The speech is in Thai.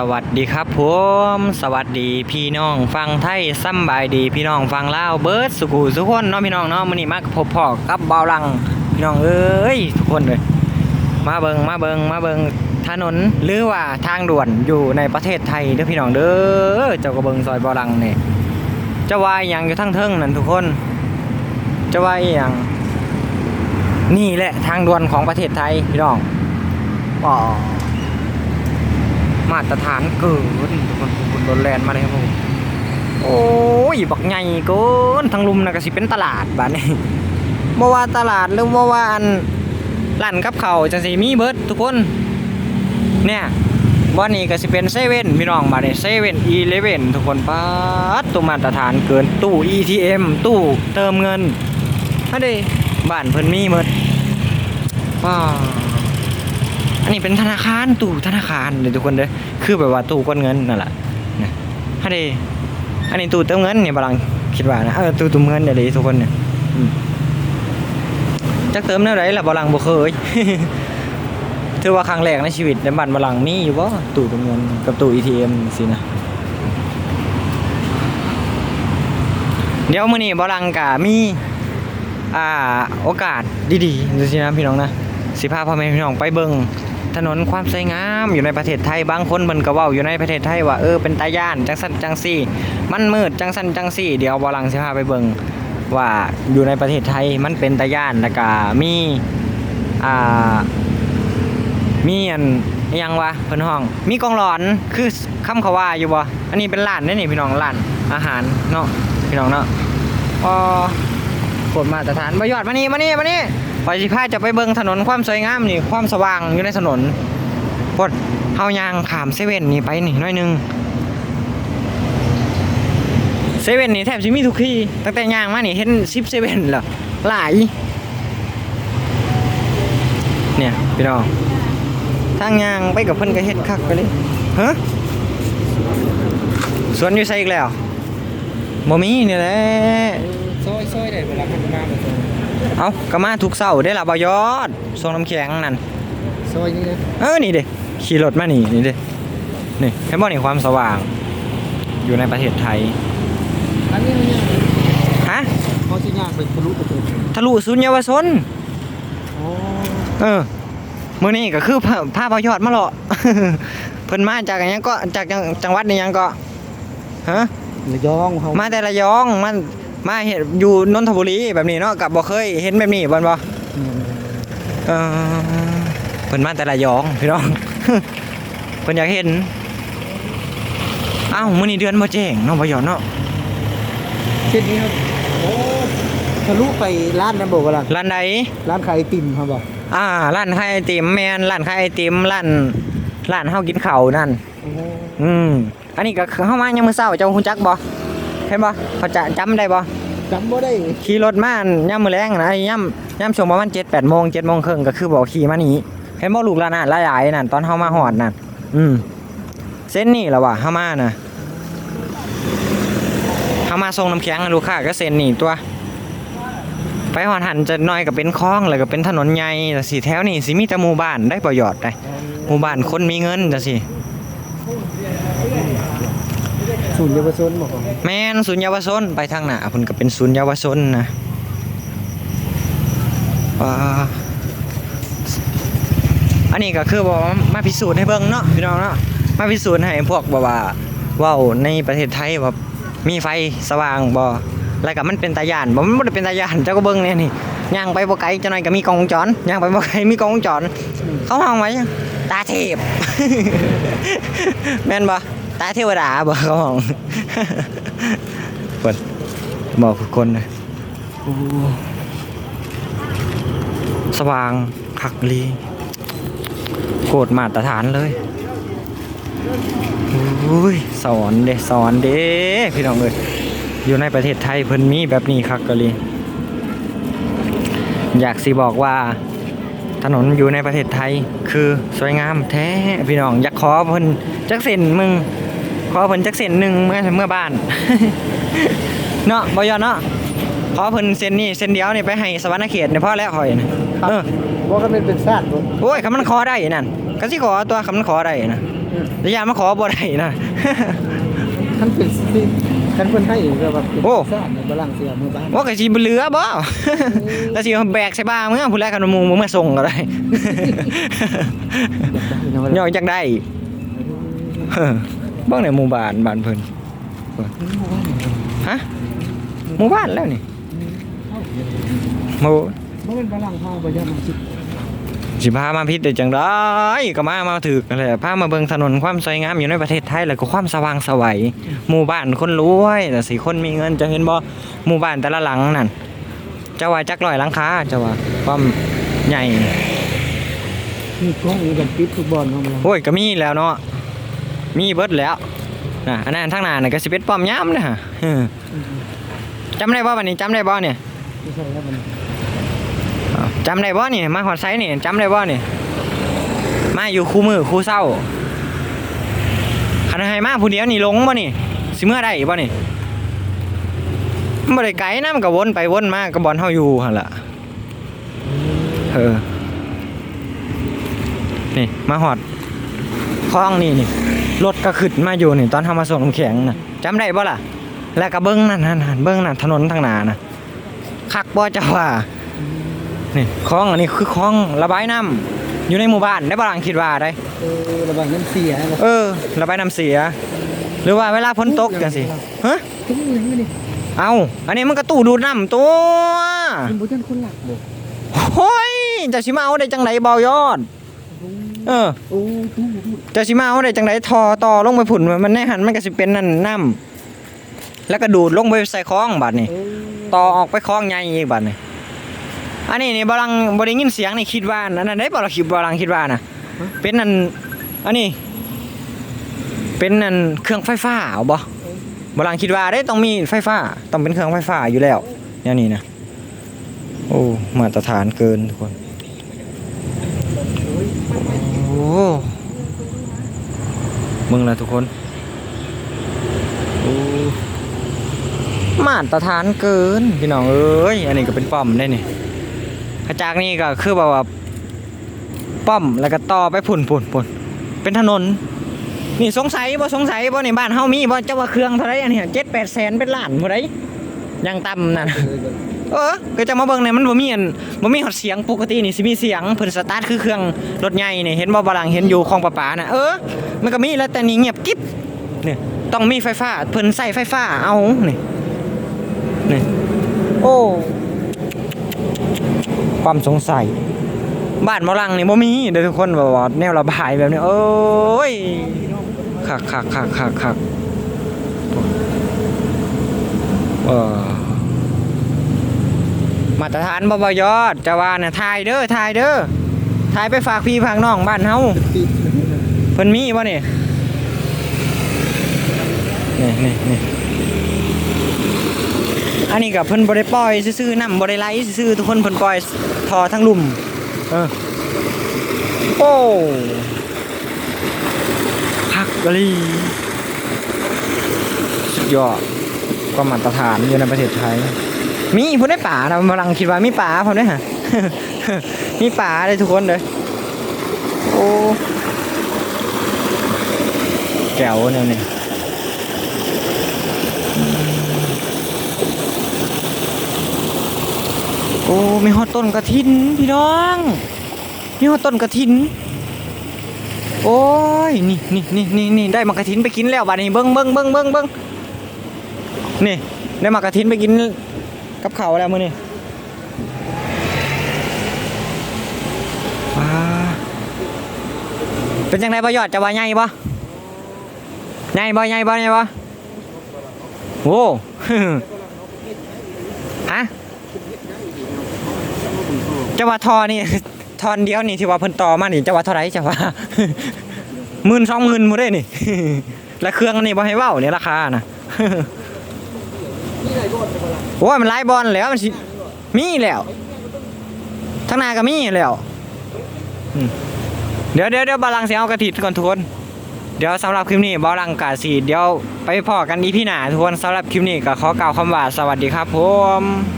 สวัสดีครับผมสวัสดีพี่น้องฟังไทยซ้ำบายดีพี่น้องฟังลาวเบิร์ดสุขุสุขคนเนาะพี่น้องเนาะมื้อนี้มาพบพ่อกับเบาลังพี่น้องเอ้ยทุกคนเลยมาเบิงมาเบิงมาเบิงถนนหรือว่าทางด่วนอยู่ในประเทศไทยเด้อพี่น้องเด้อเจ้าก็เบิงซอยเบาลังเนี่จะว่าอย่างอยู่ทั้งเทิงนั่นทุกคน จะว่าอย่างนี่แหละทางด่วนของประเทศไทยพี่น้องอ๋อ มาตรฐานเกินทุกคนคุณโดนแลนมาเลยครับผมโอ้ยบักใหญ่เกินทางลุมนะก็สิเป็นตลาดบ้านนี้บ่ว่าตลาดหรือบ่ว่าอันร้านกับเขาจังสิมีเบิดทุกคน เนี่ยบ่นี้ก็สิเป็นเซเว่นพี่น้องบ้านนี้เซเว่นอีเลเว่นทุกคนป๊าตัวมาตรฐานเกินตู้ ETM ตู้เติมเงินอันนี้บ้านเพิ่นมีหมดว้า อันนี้เป็นธนาคารตู้ธนาคารเลยทุกคนเด้อคือแบบว่าตู้กดเงินนั่นแหละนะฮันเดอันนี้ตู้เติมเงินเนี่ยบาลังคิดว่านะเออตู้เติมเงินเนี่ยเลยทุกคนเนี่ยจักเติมเท่าไรล่ะบาลังบ่เคยถือว่าครั้งแรกในชีวิตในบ้านบาลังมีอยู่บ่ตู้เติมเงินกับตู้ ATM สินะเดี๋ยวมื้อนี้บาลังกะมีอ่าโอกาสดีๆดูสินะพี่น้องนะสิพาพ่อแม่พี่น้องไปเบิ่ง ถนนความสวยงามอยู่ในประเทศไทยบางคนเบิ่นก็ว้าอยู่ในประเทศไทยว่าเออเป็นตาย่านจังซั่นจังซี่ มันมืดจังซั่นจังซี่ เดี๋ยวบ่หลังสิพาไปเบิงว่าอยู่ในประเทศไทยมันเป็นตาย่านแล้วก็มีอ่ามีอันอิหยังวะเพิ่นห้อง มีกองหลอนคือคำเขาว่าอยู่บ่อันนี้เป็นร้านเด้นี่พี่น้องร้านอาหารเนาะพี่น้องเนาะอ๋อโคตรมาตรฐานประยอดมานี่มานี่มานี่ ปสิพาจะไปเบิ่งถนนความสวยงามนี่ความสว่างอยู่ในถนนพดเฮายางขามเซเว่นนี่ไปนี่น้อยหนึงเซเว่นนี่แทบสิมีทุกที่ตั้งแต่ยางมานี่เห็นซิปเซเว่นแล้วหลายเนี่ยพี่น้องทางยางไปกับเพิ่อนก็เฮ็ดคักไปเลยฮะสวนอยู่ไสอีกแล้วบ่มีนี่แหละซอยซอยได้เวลามันมาแบบ เอาก็มาทุกเสาร์ได้ละบอยอดส่งน้ำแข็งนั่นซอยนี่นะเออนี่เด้ขี่รถมานี่นี่เด้นี่เห็นบ่นี่ความสว่าง อยู่ในประเทศไทยอันนี้เนี่ยฮะเขาสิย่างไปทะลุประตูทะลุศูนย์เยาวชนโอ้เออมื้อนี้ก็คือพาพาบอยอดมาเลาะเพิ่นมาจากอันหยังก็จากจังจังหวัดนี่ยังก็ฮะระยองเขามาแต่ระยองมัน มาเห็นอยู่นนทบุรีแบบนี้เนาะกับบ่เคยเห็นแบบนี้บ่นบ่อืมเออเพิ่นมาแต่ระยองพี่น้องเพิ่นอยากเห็นอ้าวมื้อนี้เดือนบ่แจ้งเนาะบ่หยอดเนาะเช่นนี้ครับโอ้ทะลุไปร้านนั้นบอกว่าล่ะร้านใดร้านขายไอติมครับบอกอ่าร้านขายไอติมแม่นร้านขายไอติมร้านร้านเฮากินข้าวนั่นโอ้อืมอันนี้ก็คือเฮามายังมื้อเช้าเจ้าฮู้จักบ่ เห็นบ่เขาจะจำได้บ่จำบ่ได้ขี่รถมายามมื้อแลงนะยามยามช่วงประมาณ7 8โมง7โมงครึ่งก็คือบอกขี่มานี่เห็นบ่ลูกร้านอาหารหลายๆนั่นตอนเฮามาฮอดนั่นอืมเส้นนี่ล่ะว่ะเฮามาน่ะเฮามาส่งน้ำแข็งให้ลูกค้าก็เส้นนี่ตัว ไปหอดหันจะน้อยก็เป็นคลองแล้วก็เป็นถนนใหญ่แต่สิแถวนี่สิมีแต่หมู่บ้านได้ประโยชน์ได้หมู่บ้านคนมีเงินจังสิ ศูนย์เยาวชนบอกแม่นศูนย์เยาวชนไปทางหน้าพิ่นก็เป็นศูนย์เยาวชนนะอ่าอันนี้ก็คือบอกว่ามาพิสูจน์ให้เบิ่งเนาะพี่น้องเนาะมาพิสูจน์ให้พวกแบบว่าว้าในประเทศไทยว่ามีไฟสว่างบ่แล้วก็มันเป็นตาย่านบ่มันบ่ได้เป็นตาย่านเจ้าก็เบิ่งเนี่ยนี่ย่างไปบ่ไกลจังหน่อยก็มีกล้องวงจรย่างไปบ่ไกลมีกล้องวงจรเขาห้องไว้ตาเทพแม่นบ่ ตาเทวดาบ่เขาห้องคนบอกคนเลยโอ้สว่างคักลีโกดมาตรฐานเลยอุ้ยสอนเด้สอนเด้พี่น้องเอ้ยอยู่ในประเทศไทยเพิ่นมีแบบนี้คักกะลีอยากสิบอกว่าถนนอยู่ในประเทศไทยคือสวยงามแท้พี่น้องอยากขอเพิ่นจักเส้นมึง ขอเพิ่นจักเส้นหนึ่งเมื่อเมื่อบ้าน เนาะบ่ยอนเนาะขอเพิ่นเส้นนี้เส้นเดียวนี่ไปให้สวรรณเขตเนี่ยพอแล้วข่อยนะเออบอกกันเป็นเป็นชาติบ่โอ้ยคำมันขอได้นั่นก็สิขอตัวคำมันขอได้นะอืระยะมาขอบ่ได้นะท่านเป็นสิท่านเพิ่นให้ก็แบบเป็นโอ้ซาดในบลังเสียมือบ้านว่าก็สิบ่เหลือบ่แล้วสิเอาแบกใส่บ้ามึงเอาผู้แรกขนมหมูมึงมาส่งก็ได้ยอกจักได้เออเบ้างในหมู่บ้านบ้านเพิ่นฮะหมู่บ้านแล้วนี่หมู่บ่เป็นบลังทางบ่ยามสิสิพามาพิษได้จังได้ก็มามาถึกนั่นแหละพามาเบิ่งถนนความสวยงามอยู่ในประเทศไทยแล้วก็ความสว่างไสวัยหมู่บ้านคนรวยแต่สิคนมีเงินจะเห็นบ่หมู่บ้านแต่ละหลังนั่นจะว่าจักร้อยหลังคาจะว่าความใหญ่มีกล้องกันปิดทุกบอลของเราโอ้ยก็มีแล้วเนาะ มีเบิดแล้วนะอันนั้นทางหน้าน่ะก็สิเป็นป้อมยามนะฮะจำได้บ่บัดนี้จำได้บ่เนี่ยจำได้บ่นี่ยมาฮอดไซนี่จำได้บ่นี่ยมาอยู่คู่มือคู่เศร้าคันให้มาผู้เดียวนี่ลงบ่นี่สิเมื่อได้บ่นี่มันบ่ได้ไกลนะมันก็วนไปวนมาก็บอนเฮาอยู่หั่นล่ะเออนี่มาฮอด คลองนี่นี่รถก็ขึ้นมาอยู่นี่ตอนเฮามาส่งน้ำแข็งน่ะจำได้บ่ล่ะ แล้วก็เบิ่งนั่นนั่นนั่นเบิ่งนั่นถนนทางหน้าน่ะคักบ่เจ้าว่านี่คลองอันนี้คือคลองระบายน้ำอยู่ในหมู่บ้านได้บางคิดว่าได้เออระบายน้ำเสียแล้วเออ ระบายน้ำเสีย หรือว่าเวลาฝนตกจังสิฮะตุ้งยังไงนี่เอาอันนี้มันก็ตู้ดูดน้ำตัวมันบ่ทันคนหลักบ่โอ้ยจะสิมาเอาได้จังไดเบายอด เออโอ้ตู้ตู้จะสิมาเอาได้จังไดทอต่อลงไปผุ่นมันแน่หันมันก็สิเป็นนั่นน้ำแล้วก็ดูดลงไปใส่คลองบัดนี่เออต่อออกไปคลองใหญ่อีกบัดนี่อันนี้นี่บาลังบริยินเสียงนี่คิดว่าอันนั้นได้บาลังคิดบาลังคิดว่านะเป็นนั่นอันนี้ เป็นนั่นเครื่องไฟฟ้าเอาบ่บาลังคิดว่าได้ต้องมีไฟฟ้าต้องเป็นเครื่องไฟฟ้าอยู่แล้วอย่างนี้นะโอ้มาตรฐานเกินทุกคนโอ้ มึงละทุกคนโอ้มาตรฐานเกินพี่น้องเอ้ยอันนี้ก็เป็นป้อมได้นี่กระจากนี่ก็คือแบบว่าป้อมแล้วก็ต่อไปพุ่นพุ่นพุ่นเป็นถนนนี่สงสัยบ่สงสัยบ่ในบ้านเฮามีบ่เจ้าว่าเครื่องเท่าไรอันนี้เจ็ดแปดแสนเป็นล้านบ่าได้ยังต่ำนั่น เออเก็จะมาเบิ่งเนี่ยมันบ่มีอันบ่มีฮอดเสียงปกตินี่สิมีเสียงเพิ่นสตาร์ทคือเครื่องรถใหญ่นี่เห็นบ่บลังเห็นอยู่ของประปาน่ะเออมันก็มีแล้วแต่นี่เงียบกิ๊บนี่ต้องมีไฟฟ้าเพิ่นใส่ไฟฟ้าเอานี่นี่โอ้ความสงสัยบ้านมะลังนี่บ่มีเด้อทุกคนแบบว่าแนวระบายแบบนี้โอ้ยคักคักคักคักคักเออ มาตรฐานบ่บยอดจะว่าน่ะถ่ายเด้อถ่ายเด้อถ่ายไปฝากพี่ฝากน้องบ้านเฮาเพิ่นมีบ่นี่นี่นี่นี่อันนี้ก็เพิ่นบ่ได้ปล่อยซื่อๆน้ำบ่ได้ไลซื่อทุกคนเพิ่นปล่อยทอทั้งลุ่มเออโอ้พักกะลีสุดยอดความมาตรฐานอยู่ในประเทศไทย มีผู้ได้ป่านะกำลังคิดว่ามีป่าผมด้ฮะมีป่าเลยทุกคนเลยโอ้แก้วเนี่ยนี่โอ้มีฮอดต้นกระถินพี่น้องมีฮอดต้นกระถิน โอ้ยนี่นี่นี่นี่นี่ได้มากระถินไปกินแล้วบัดนี้เบิ้งเบิ้งเบิ้งเบิ้งเบิ้งนี่ได้มากระถินไปกิน กับเขาวแล้วมือนี่ว้าเป็นจังไดบ่ยอดจะว่าใหญ่บ่ใหญ่บ่ใหญ่บ่ใหญ่บ่โอ้ฮะจะว่าทอนี่ทอนเดียวนี่ที่ว่าเพิ่นต่อมานี่จะว่าเท่าไหร่จะว่าหมื่นสองหมื่นหมดเลยนี่แล้วเครื่องอันนี่บ่ให้เว้าเนี่ยราคานะ โอ้ยมันไล่บอลแล้วมันสิมีแล้วทั้งนาก็มีแล้วเดี๋ยวเดี๋ยวเดี๋ยวบาลังเสียเอากระถินก่อนทุกคน เดี๋ยวสำหรับคลิปนี้บาลังกาสีเดี๋ยวไปพอกันอีพี่หนาทุกคนสำหรับคลิปนี้ก็ขอกล่าวคำว่าสวัสดีครับผม